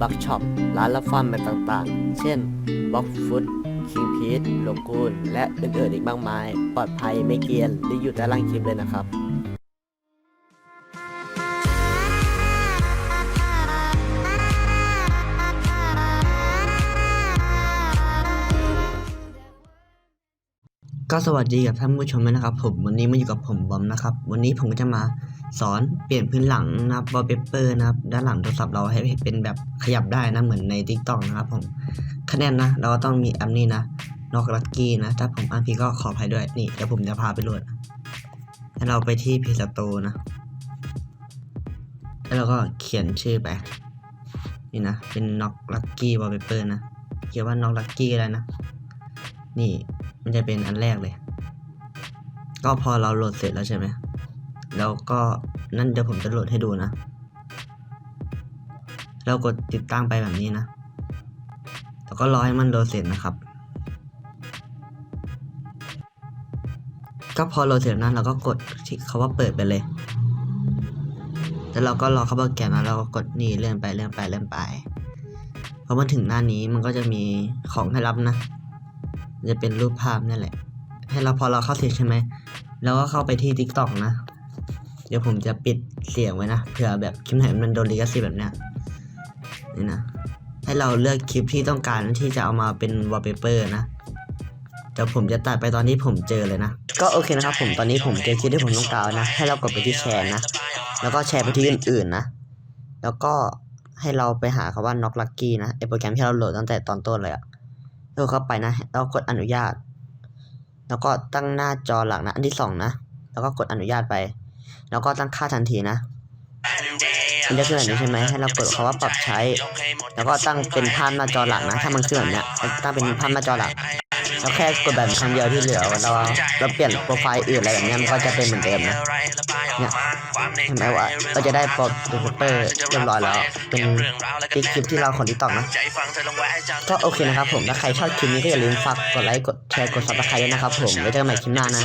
บักช็อป ร้านรับฟันแบบต่างๆ เช่นบ็อกฟุตคิงพีทโลกูนและอื่นๆอีกมากมาย ปลอดภัยไม่เกียนหรืออยู่ใต้ล่างคลิปเลยนะครับ ก็สวัสดีกับท่านผู้ชมนะครับ ผมวันนี้มาอยู่กับผมบอมนะครับ วันนี้ผมก็จะมาสอนเปลี่ยนพื้นหลังนะครับวอลเปเปอร์นะครับด้านหลังโทรศัพท์เราให้เป็นแบบขยับได้นะเหมือนใน t ิ k t o k นะครับผมคะแนนนะ เราก็ต้องมีแอปนี้นะนอกลักกี้นะ ถ้าผมอ่านผิดก็ขออภัยด้วยนี่เดี๋ยวผมจะพาไปโหลดให้เราไปที่ Play Store นะ แล้วเราก็เขียนชื่อไปนี่นะเป็นน็อกลักกี้วอลเปเปอร์นะเขียนว่าน็อกลักกี้อะไรนะ นี่ มันจะเป็นอันแรกเลย ก็พอเราโหลดเสร็จแล้วใช่ไหมแล้วก็นั่นเดี๋ยวผมจะโหลดให้ดูนะ เรากดติดตั้งไปแบบนี้นะ แล้วก็รอให้มันโหลดเสร็จนะครับ ก็พอโหลดเสร็จนั้นเราก็กดที่คาว่าเปิดไปเลยแล้วเราก็รอเขาโปรแกมนะเราก็กดนี่เลื่อนไปเลื่อนไปเลื่อนไปพอมาถึงหน้านี้มันก็จะมีของให้รับนะ จะเป็นรูปภาพนั่นแหละ ให้เราพอเราเข้าเสร็จใช่ไหมแล้วก็เข้าไปที่ Tik t o อกนะ เดี๋ยวผมจะปิดเสียงไว้นะเผื่อแบบคลิปไหนมันโดนลิขสิทธิ์แบบเนี้ยนี่นะให้เราเลือกคลิปที่ต้องการที่จะเอามาเป็นวอลเปเปอร์นะเดี๋ยวผมจะตัดไปตอนที่ผมเจอเลยนะ ก็โอเคนะครับผมตอนนี้ผมเจอคลิปที่ผมต้องการนะ ให้เรากดไปที่แชร์นะ แล้วก็แชร์ไปที่อื่นๆนะ แล้วก็ให้เราไปหาคำว่า Knock Lucky นะไอโปรแกรมที่เราโหลดตั้งแต่ตอนต้นเลยอะ เลือกเข้าไปนะแล้วกดอนุญาต แล้วก็ตั้งหน้าจอหลักนะอันที่สองนะแล้วก็กดอนุญาตไป แล้วก็ตั้งค่าทันทีนะมันจะขึ้นแบบนี้ใช่ไหมให้เรากดคำว่าปรับใช้ แล้วก็ตั้งเป็นภาพหน้าจอหลักนะ ถ้ามันขึ้นแบบเนี้ยตั้งเป็นภาพหน้าจอหลัก แล้วแค่กดแบบครั้งเดียวที่เหลือเราเราเปลี่ยนโปรไฟล์อื่นอะไรแบบเนี้ยมันก็จะเป็นเหมือนเดิมนะเนี่ยเห็นไหมว่าเราจะได้โปรดูเปอร์เรียบร้อยแล้วเป็นติ๊กคลิปที่เราขนที่ต่อนะก็โอเคนะครับผมถ้าใครชอบคลิปนี้ก็อย่าลืมฝากกดไลค์กดแชร์กดซับสไครต์ด้วยนะครับผมไว้เจอกันใหม่คลิปหน้านะ